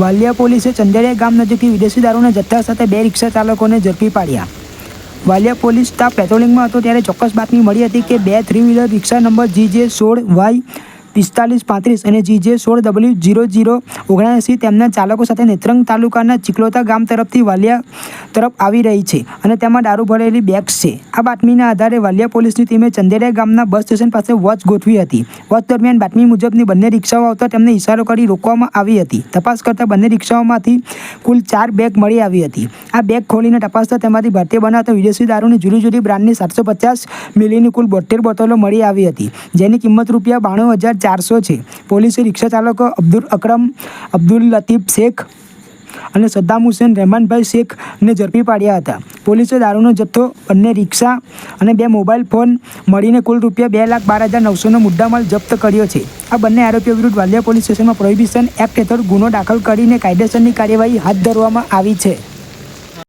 વાલિયા પોલીસે ચંદેડિયા ગામ નજીકથી વિદેશી દારૂના જથ્થા સાથે બે રિક્ષા ચાલકોને ઝડપી પાડ્યા. વાલિયા પોલીસ સ્ટાફ પેટ્રોલિંગમાં હતો ત્યારે ચોક્કસ બાતમી મળી હતી કે બે three wheeler rickshaw number G J સોળ વાય પિસ્તાલીસ, પાંત્રીસ અને જી જે સોળ ડબલ્યુ જીરો જીરો ઓગણએંસી તેમના ચાલકો સાથે નેત્રંગ તાલુકાના ચિકલોતા ગામ તરફથી વાલિયા તરફ આવી રહી છે અને તેમાં દારૂ ભરેલી બેગ્સ છે. આ બાતમીના આધારે વાલિયા પોલીસની ટીમે ચંદેરા ગામના બસ સ્ટેશન પાસે વોચ ગોઠવી હતી. વોચ દરમિયાન બાતમી મુજબની બંને રિક્ષાઓ આવતા તેમને ઇશારો કરી રોકવામાં આવી હતી. તપાસ કરતાં બંને રિક્ષાઓમાંથી કુલ ચાર બેગ મળી આવી હતી. આ બેગ ખોલીને તપાસતા તેમાંથી ભારતીય બનાવતા વિદેશી દારૂની જુદી જુદી બ્રાન્ડની સાતસો પચાસ મિલીની કુલ બોતેર બોટલો મળી આવી હતી, જેની કિંમત રૂપિયા બાણું હજાર ચારસો છે. પોલીસે રિક્ષા ચાલકો અબ્દુલ અકરમ, અબ્દુલ લતીફ શેખ અને સદ્દામ હુસેન રહેમાનભાઈ શેખને ઝડપી પાડ્યા હતા. પોલીસે દારૂનો જથ્થો, બંને રિક્ષા અને બે મોબાઈલ ફોન મળીને કુલ રૂપિયા બે લાખ બાર હજાર નવસોનો મુદ્દામાલ જપ્ત કર્યો છે. આ બંને આરોપીઓ વિરુદ્ધ વાલિયા પોલીસ સ્ટેશનમાં પ્રોહિબિશન એક્ટ હેઠળ ગુનો દાખલ કરીને કાયદેસરની કાર્યવાહી હાથ ધરવામાં આવી છે.